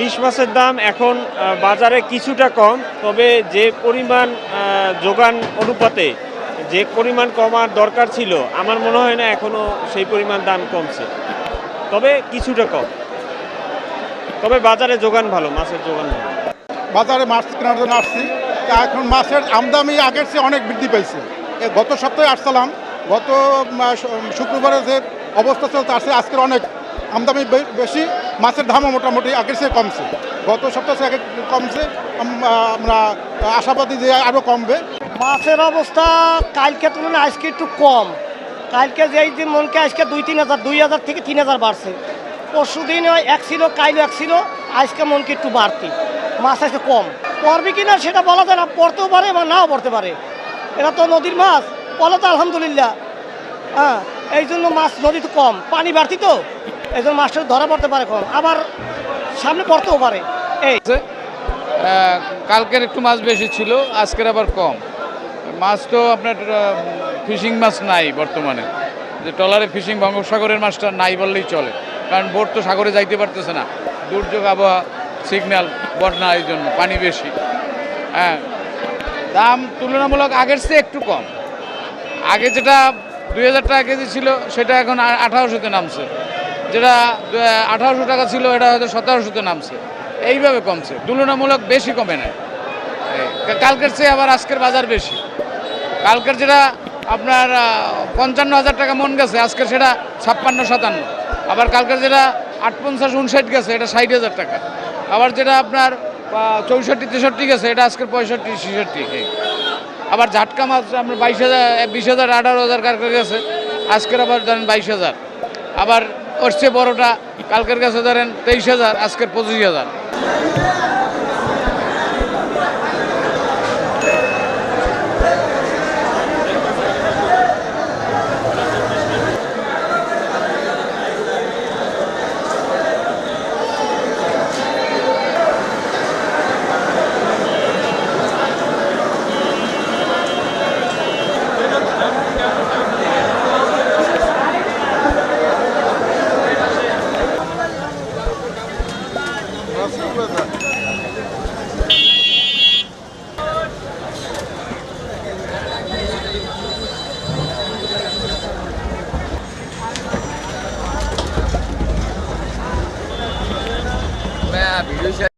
ইলিশ মাছের দাম এখন বাজারে কিছুটা কম, তবে যে পরিমাণ যোগান অনুপাতে যে পরিমাণ কমার দরকার ছিল, আমার মনে হয় না এখনও সেই পরিমাণ দাম কমছে। তবে কিছুটা কম। তবে বাজারে যোগান ভালো, মাছের যোগান ভালো। বাজারে মাছ কেনার জন্য আসছি। তা এখন মাছের আমদানি আগের চেয়ে অনেক বৃদ্ধি পাইছে। গত সপ্তাহে আসছিলাম, গত শুক্রবারে যে অবস্থা তার চেয়ে আজকের অনেক আমদানি বেশি, মাছের দামও মোটামুটি আগের চেয়ে কমছে। গত সপ্তাহে আগে কমছে আমরা আশাবাদী যে আরও কমবে। মাছের অবস্থা কালকে তুলনায় আজকে একটু কম। কালকে যেই দিন মনকে আজকে দুই তিন হাজার, দুই হাজার থেকে তিন হাজার বাড়ছে। পরশু দিন এক ছিল, কাইল এক ছিল, আজকে মনকে একটু বাড়তি। মাছ আজকে কম। পড়বে কি না সেটা বলা যায় না, পড়তেও পারে বা নাও পড়তে পারে। এটা তো নদীর মাছ, বলো তো আলহামদুলিল্লাহ। হ্যাঁ এই জন্য মাছ নদীতে কম। পানি বাড়তি তো? এই জন্য মাছটা ধরা পড়তে পারে কম, আবার সামনে পড়তেও পারে। এই। কালকের একটু মাছ বেশি ছিল, আজকের আবার কম। মাছ তো আপনার ফিশিং মাছ নাই বর্তমানে। যে ট্রলারে ফিশিং বঙ্গোপসাগরের মাছটা নাই বললেই চলে। কারণ বোট তো সাগরে যাইতে পারতেছে না। দুর্যোগ, আবহাওয়া সিগন্যাল বন্যা এই জন্য, পানি বেশি। হ্যাঁ দাম তুলনামূলক আগের চেয়ে একটু কম। আগে যেটা দুই হাজার টাকা কেজি ছিল, সেটা এখন আঠারোশোতে নামছে। যেটা আঠারোশো টাকা ছিল, এটা হয়তো সতেরোশোতে নামছে। এইভাবে কমছে। তুলনামূলক বেশি কমে নাই। কালকের চেয়ে আবার আজকের বাজার বেশি। কালকের যেটা আপনার পঞ্চান্ন হাজার টাকা মন গেছে, আজকের সেটা ছাপ্পান্ন, সাতান্ন। আবার কালকের যেটা আট পঞ্চাশ উনষাট গেছে, এটা ষাট হাজার টাকা। আবার যেটা আপনার চৌষট্টি, তেষট্টি গেছে, এটা আজকের পঁয়ষট্টি, ছেষট্টি আবার ঝাটকা মাছ, আপনার বাইশ হাজার, বিশ হাজার, আঠারো হাজার কালকের গেছে, আজকের আবার ধরেন বাইশ হাজার। আবার ওর চেয়ে বড়োটা কালকের কাছে ধরেন তেইশ হাজার আজকের পঁচিশ হাজার। Mẹ bị đứa xe